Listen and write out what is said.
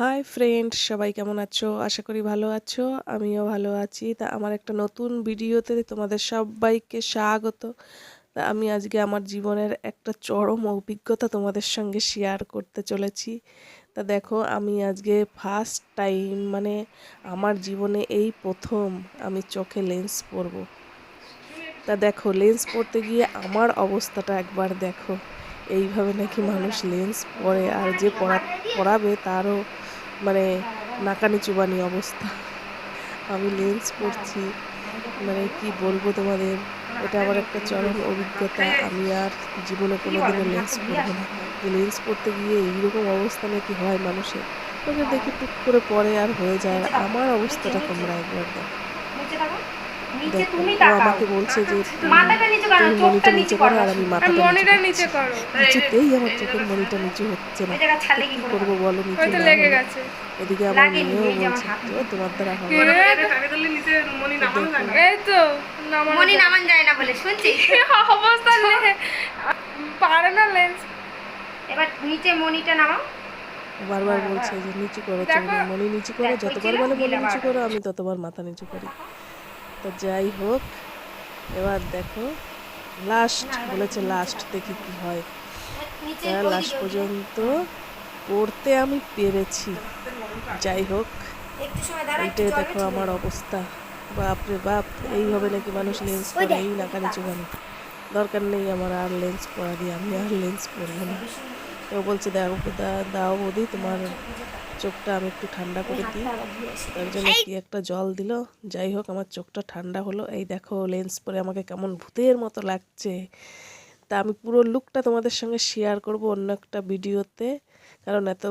Hi friend সবাই কেমন আছো? আশা করি ভালো আছো। আমিও ভালো আছি। তা আমার একটা নতুন ভিডিওতে তোমাদের সবাইকে স্বাগত। তা আমি আজকে আমার জীবনের একটা চরম অভিজ্ঞতা তোমাদের সঙ্গে শেয়ার করতে চলেছি। তা দেখো, আমি আজকে ফার্স্ট টাইম মানে আমার জীবনে এই প্রথম আমি চোখে লেন্স পরবো। তা দেখো লেন্স পরতে গিয়ে আমার অবস্থাটা একবার দেখো। এইভাবে নাকি মানুষ লেন্স পরে আর যে পড়া পড়াবে তারও মানে নাকানি চুবানি অবস্থা। আমি লেন্স পড়ছি মানে কি বলব তোমাদের, এটা আমার একটা চরম অভিজ্ঞতা। আমি আর জীবনে কোনোদিনও লেন্স পরবো না। লেন্স পড়তে গিয়ে এইরকম অবস্থা নাকি হয় মানুষের ওকে দেখি টুক করে পরে আর হয়ে যায়। আমার অবস্থাটা তোমরা একবার দেখো। নিচে থাকো নিচে দেখো তুমি ও তাকাও। আমাকে বলছে যে তুমি মাথাটা নিচে করো তুমি চোখটা মনিটা নিচে নিচে করো। করো আর আমি মাথাটা নিচে নিচে করো। কিছুতেই আমার চোখের মনিটা নিচু হচ্ছে না। ওই জায়গা ছাড়লে কি কি করে করব বলো নিচু না লেগে গেছে। এদিকে আমার মেয়েও এই যে আমার বলছে তোমার দ্বারা হবে কি? না।" রে? এই তো মনি নামান যায় না বলে শুনছিস অবস্থা পারে না লেন্স এবার নিচে মনিটা নামাও। বারবার। বলছে যে নিচু করো মনি নিচু করো যতবার বলে মনি নিচু। করো আমি ততবার মাথা নিচু করি। তো যাই হোক এবার দেখো লাস্ট বলেছে লাস্ট দেখি কি হয়। লাস্ট পর্যন্ত পড়তে আমি পেরেছি। যাই হোক এইটাই দেখো আমার অবস্থা। বাপরে বাপ এইভাবে নাকি মানুষ লেন্স দেখ, এই নাকা নিচু কেন দরকার নেই আমার আর লেন্স পরা দিয়ে আমি আর লেন্স পরবো না। ও বলছে দেখো দাও বৌদি তোমার চোখটা আমি একটু ঠান্ডা করে দিই। তার জন্য কি একটা জল দিল। যাই হোক আমার চোখটা ঠান্ডা হলো। এই দেখো লেন্স পরে আমাকে কেমন ভূতের মতো লাগছে। তা আমি পুরো লুকটা তোমাদের সঙ্গে শেয়ার করব অন্য একটা ভিডিওতে কারণ এত